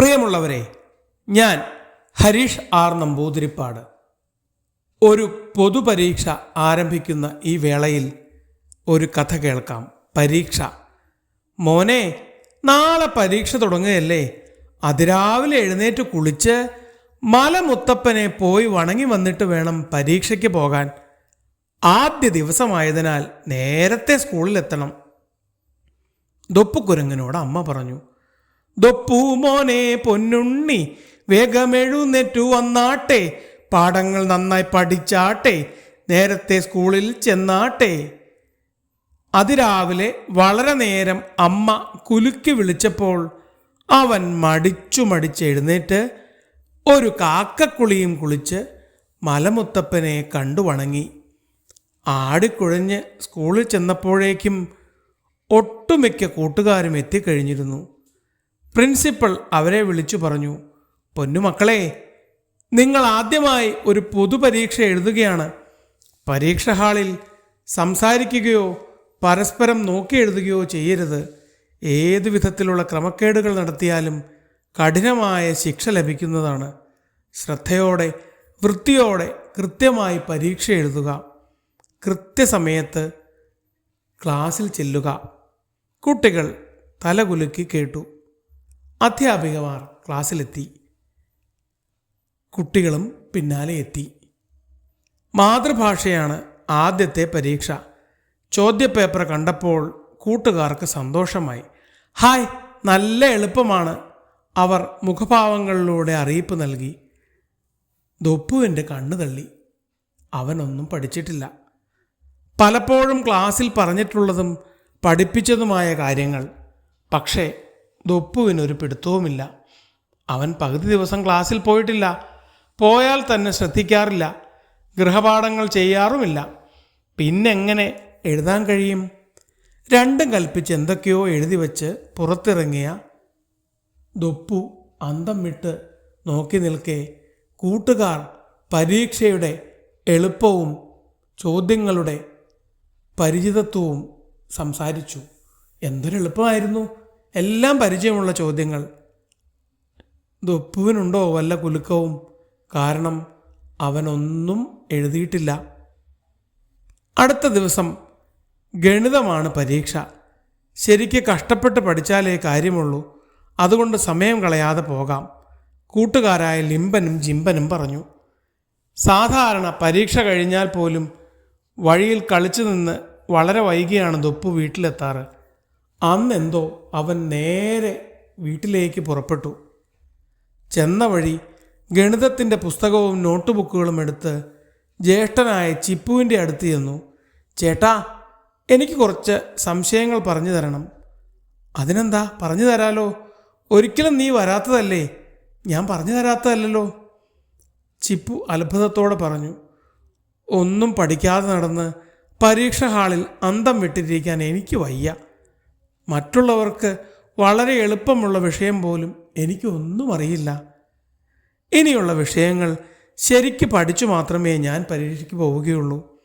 പ്രിയമുള്ളവരെ ഞാൻ ഹരീഷ് ആർ നമ്പൂതിരിപ്പാട്. ഒരു പൊതുപരീക്ഷ ആരംഭിക്കുന്ന ഈ വേളയിൽ ഒരു കഥ കേൾക്കാം. പരീക്ഷ. മോനെ നാളെ പരീക്ഷ തുടങ്ങുകയല്ലേ? അതിരാവിലെ എഴുന്നേറ്റ് കുളിച്ച് മലമുത്തപ്പനെ പോയി വണങ്ങി വന്നിട്ട് വേണം പരീക്ഷയ്ക്ക് പോകാൻ. ആദ്യ ദിവസമായതിനാൽ നേരത്തെ സ്കൂളിലെത്തണം. ദൊപ്പുകുരങ്ങനോട് അമ്മ പറഞ്ഞു ദൊപ്പു മോനെ പൊന്നുണ്ണി വേഗമെഴുന്നേറ്റു വന്നാട്ടെ പാഠങ്ങൾ നന്നായി പഠിച്ചാട്ടെ നേരത്തെ സ്കൂളിൽ ചെന്നാട്ടെ. അതിരാവിലെ വളരെ നേരം അമ്മ കുലുക്കി വിളിച്ചപ്പോൾ അവൻ മടിച്ചു മടിച്ച് എഴുന്നേറ്റ് ഒരു കാക്കക്കുളിയും കുളിച്ച് മലമുത്തപ്പനെ കണ്ടു വണങ്ങി. ആടിക്കുഴഞ്ഞ് സ്കൂളിൽ ചെന്നപ്പോഴേക്കും ഒട്ടുമിക്ക കൂട്ടുകാരും എത്തിക്കഴിഞ്ഞിരുന്നു. പ്രിൻസിപ്പൽ അവരെ വിളിച്ചു പറഞ്ഞു പൊന്നുമക്കളെ നിങ്ങൾ ആദ്യമായി ഒരു പൊതുപരീക്ഷ എഴുതുകയാണ്. പരീക്ഷ ഹാളിൽ സംസാരിക്കുകയോ പരസ്പരം നോക്കി എഴുതുകയോ ചെയ്യരുത്. ഏത് വിധത്തിലുള്ള ക്രമക്കേടുകൾ നടത്തിയാലും കഠിനമായ ശിക്ഷ ലഭിക്കുന്നതാണ്. ശ്രദ്ധയോടെ വൃത്തിയോടെ കൃത്യമായി പരീക്ഷ എഴുതുക. കൃത്യസമയത്ത് ക്ലാസ്സിൽ ചെല്ലുക. കുട്ടികൾ തലകുലുക്കി കേട്ടു. അധ്യാപികമാർ ക്ലാസ്സിലെത്തി. കുട്ടികളും പിന്നാലെ എത്തി. മാതൃഭാഷയാണ് ആദ്യത്തെ പരീക്ഷ. ചോദ്യപേപ്പർ കണ്ടപ്പോൾ കൂട്ടുകാർക്ക് സന്തോഷമായി. ഹായ് നല്ല എളുപ്പമാണ്. അവർ മുഖഭാവങ്ങളിലൂടെ അറിയിപ്പ് നൽകി. ദൊപ്പുവിന്റെ കണ്ണു തള്ളി. അവനൊന്നും പഠിച്ചിട്ടില്ല. പലപ്പോഴും ക്ലാസ്സിൽ പറഞ്ഞിട്ടുള്ളതും പഠിപ്പിച്ചതുമായ കാര്യങ്ങൾ. പക്ഷേ ദൊപ്പുവിനൊരു പിടുത്തവുമില്ല. അവൻ പകുതി ദിവസം ക്ലാസ്സിൽ പോയിട്ടില്ല. പോയാൽ തന്നെ ശ്രദ്ധിക്കാറില്ല. ഗൃഹപാഠങ്ങൾ ചെയ്യാറുമില്ല. പിന്നെങ്ങനെ എഴുതാൻ കഴിയും? രണ്ടും കൽപ്പിച്ച് എന്തൊക്കെയോ എഴുതി വച്ച് പുറത്തിറങ്ങിയ ദൊപ്പു അന്തം വിട്ട് നോക്കി നിൽക്കെ. കൂട്ടുകാർ പരീക്ഷയുടെ എളുപ്പവും ചോദ്യങ്ങളുടെ പരിചിതത്വവും സംസാരിച്ചു. എന്തൊരെളുപ്പമായിരുന്നു എല്ലാം പരിചയമുള്ള ചോദ്യങ്ങൾ. ദൊപ്പുവിനുണ്ടോ വല്ല കുലുക്കവും? കാരണം അവനൊന്നും എഴുതിയിട്ടില്ല. അടുത്ത ദിവസം ഗണിതമാണ് പരീക്ഷ. ശരിക്ക് കഷ്ടപ്പെട്ട് പഠിച്ചാലേ കാര്യമുള്ളൂ. അതുകൊണ്ട് സമയം കളയാതെ പോകാം. കൂട്ടുകാരായ ലിംബനും ജിംബനും പറഞ്ഞു. സാധാരണ പരീക്ഷ കഴിഞ്ഞാൽ പോലും വഴിയിൽ കളിച്ചു നിന്ന് വളരെ വൈകിയാണ് ദൊപ്പു വീട്ടിലെത്താറ്. അന്നെന്തോ അവൻ നേരെ വീട്ടിലേക്ക് പുറപ്പെട്ടു. ചെന്ന വഴി ഗണിതത്തിന്റെ പുസ്തകവും നോട്ട് ബുക്കുകളും എടുത്ത് ജ്യേഷ്ഠനായ ചിപ്പുവിന്റെ അടുത്ത് ചെന്നു. ചേട്ടാ എനിക്ക് കുറച്ച് സംശയങ്ങൾ പറഞ്ഞു തരണം. അതിനെന്താ? പറഞ്ഞു തരാലോ. ഒരിക്കലും നീ വരാത്തതല്ലേ? ഞാൻ പറഞ്ഞു തരാത്തതല്ലോ ചിപ്പു അത്ഭുതത്തോടെ പറഞ്ഞു. ഒന്നും പഠിക്കാതെ നടന്ന് പരീക്ഷ ഹാളിൽ അന്തം വിട്ടിരിക്കാൻ എനിക്ക് വയ്യ. മറ്റുള്ളവർക്ക് വളരെ എളുപ്പമുള്ള വിഷയം പോലും എനിക്ക് ഒന്നും അറിയില്ല. ഇനിയുള്ള വിഷയങ്ങൾ ശരിക്ക് പഠിച്ചു മാത്രമേ ഞാൻ പരീക്ഷയ്ക്ക് പോവുകയുള്ളൂ.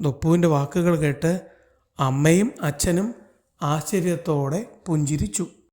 ദപ്പുവിന്റെ വാക്കുകൾ കേട്ട് അമ്മയും അച്ഛനും ആശ്ചര്യത്തോടെ പുഞ്ചിരിച്ചു.